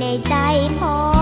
ในใจพอ